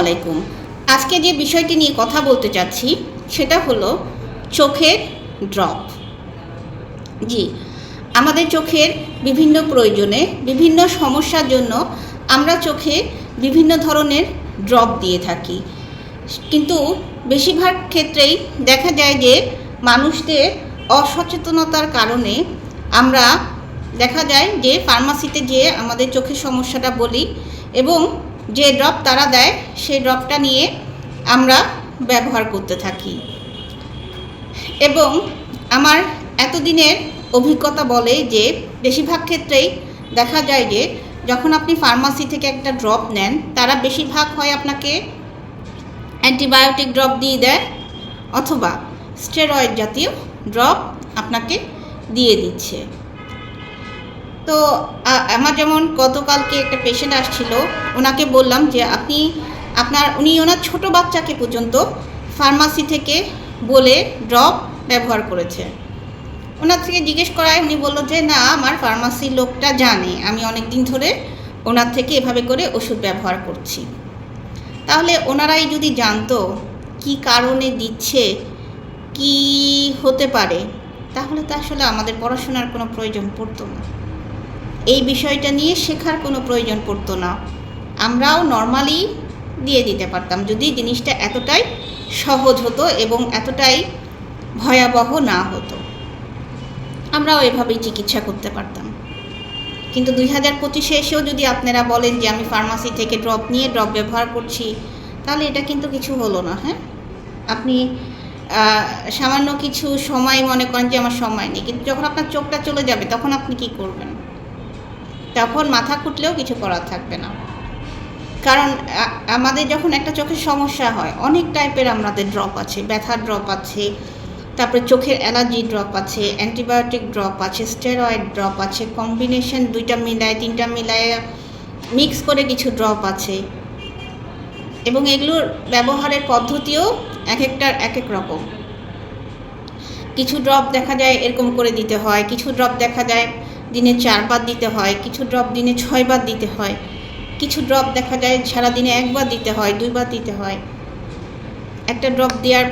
আলাইকুম। আজকে যে বিষয়টি নিয়ে কথা বলতে চাচ্ছি, সেটা হলো চোখের ড্রপ জি, আমাদের চোখের বিভিন্ন প্রয়োজনে, বিভিন্ন সমস্যার জন্য আমরা চোখে বিভিন্ন ধরনের ড্রপ দিয়ে থাকি। কিন্তু বেশিরভাগ ক্ষেত্রেই দেখা যায় যে মানুষদের অসচেতনতার কারণে আমরা দেখা যায় যে ফার্মাসিতে যেয়ে আমাদের চোখের সমস্যাটা বলি এবং যে ড্রপ তারা দেয় সেই ড্রপটা নিয়ে আমরা ব্যবহার করতে থাকি। এবং আমার এতদিনের অভিজ্ঞতা বলে যে, বেশিরভাগ ক্ষেত্রেই দেখা যায় যে, যখন আপনি ফার্মাসি থেকে একটা ড্রপ নেন, তারা বেশিরভাগ হয় আপনাকে অ্যান্টিবায়োটিক ড্রপ দিয়ে দেয় অথবা স্টেরয়েড জাতীয় ড্রপ আপনাকে দিয়ে দিচ্ছে। তো আমার যেমন গতকালকে একটা পেশেন্ট আসছিল, ওনাকে বললাম যে আপনি, আপনার, উনি ওনার ছোট বাচ্চাকে পর্যন্ত ফার্মাসি থেকে বলে ড্রপ ব্যবহার করেছে। ওনার থেকে জিজ্ঞেস করায় উনি বলল যে, না, আমার ফার্মাসির লোকটা জানে, আমি অনেক দিন ধরে ওনার থেকে এভাবে করে ওষুধ ব্যবহার করছি। তাহলে ওনারাই যদি জানতো কি কারণে দিচ্ছে, কি হতে পারে, তাহলে তো আসলে আমাদের পড়াশোনার কোনো প্রয়োজন পড়তো না। এই বিষয়টা নিয়ে শেখার কোনো প্রয়োজন পড়তো না। আমরাও নর্মালি দিয়ে দিতে পারতাম, যদি জিনিসটা এতটাই সহজ হতো এবং এতটাই ভয়াবহ না হতো। আমরাও এভাবেই চিকিৎসা করতে পারতাম। কিন্তু দুই হাজার পঁচিশে এসেও যদি আপনারা বলেন যে আমি ফার্মাসি থেকে ড্রপ নিয়ে ড্রপ ব্যবহার করছি, তাহলে এটা কিন্তু কিছু হলো না হ্যাঁ? আপনি সামান্য কিছু সময় মনে করেন যে আমার সময় নেই, কিন্তু যখন আপনার চোখটা চলে যাবে, তখন আপনি কি করবেন? তখন মাথা কুটলেও কিছু করার থাকবে না। কারণ আমাদের যখন একটা চোখের সমস্যা হয়, অনেক টাইপের আমাদের ড্রপ আছে। ব্যথার ড্রপ আছে, তারপরে চোখের অ্যালার্জি ড্রপ আছে অ্যান্টিবায়োটিক ড্রপ আছে স্টেরয়েড ড্রপ আছে কম্বিনেশন দুইটা মিলায়, তিনটা মিলায় মিক্স করে কিছু ড্রপ আছে। এবং এগুলোর ব্যবহারের পদ্ধতিও এক একটার এক এক রকম। কিছু ড্রপ দেখা যায় এরকম করে দিতে হয়, কিছু ড্রপ দেখা যায় দিনে চারবার দিতে হয়, কিছু ড্রপ দিনে ছয়বার দিতে হয়। কিছু ড্রপ দেখা যায় সারা দিনে একবার দিতে হয়, দুইবার দিতে হয়। একটা ড্রপ দেওয়ার,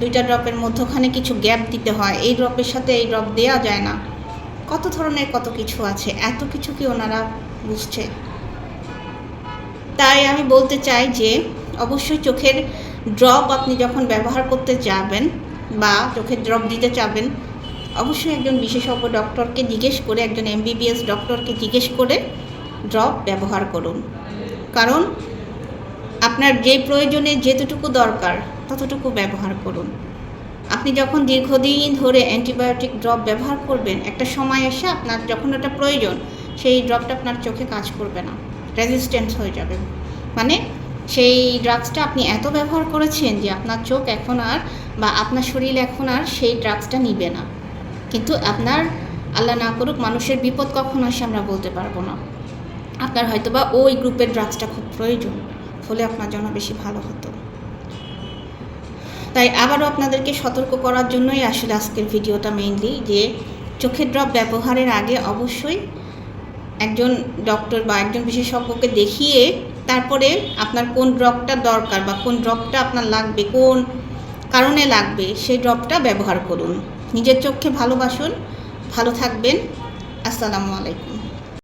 দুইটা ড্রপের মধ্যখানে কিছু গ্যাপ দিতে হয়, এই ড্রপের সাথে এই ড্রপ দেওয়া যায় না। কত ধরনের কত কিছু আছে, এত কিছু কি ওনারা বুঝছে? তাই আমি বলতে চাই যে, অবশ্যই চোখের ড্রপ আপনি যখন ব্যবহার করতে যাবেন বা চোখের ড্রপ দিতে চাবেন অবশ্যই একজন বিশেষজ্ঞ ডক্টরকে জিজ্ঞেস করে, একজন এমবিবিএস ডক্টরকে জিজ্ঞেস করে ড্রপ ব্যবহার করুন। কারণ আপনার যে প্রয়োজনে যেতটুকু দরকার ততটুকু ব্যবহার করুন। আপনি যখন দীর্ঘদিন ধরে অ্যান্টিবায়োটিক ড্রপ ব্যবহার করবেন, একটা সময় এসে আপনার যখন ওটা প্রয়োজন, সেই ড্রপটা আপনার চোখে কাজ করবে না রেজিস্ট্যান্স হয়ে যাবে। মানে সেই ড্রাগসটা আপনি এত ব্যবহার করেছেন যে আপনার চোখ এখন আর বা আপনার শরীর এখন আর সেই ড্রাগসটা নিবে না। কিন্তু আপনার আল্লাহ না করুক, মানুষের বিপদ কখন আসে আমরা বলতে পারব না। আপনার হয়তোবা ওই গ্রুপের ড্রাগসটা খুব প্রয়োজন, হলে আপনার জন্য বেশি ভালো হতো। তাই আবারও আপনাদেরকে সতর্ক করার জন্যই আসলে আজকের ভিডিওটা মেইনলি যে, চোখের ড্রপ ব্যবহারের আগে অবশ্যই একজন ডক্টর বা একজন বিশেষজ্ঞকে দেখিয়ে তারপরে আপনার কোন ড্রপটা দরকার বা কোন ড্রপটা আপনার লাগবে, কোন কারণে লাগবে, সেই ড্রপটা ব্যবহার করুন। নিজের চোখকে ভালোবাসুন ভালো থাকবেন। আসসালামু আলাইকুম।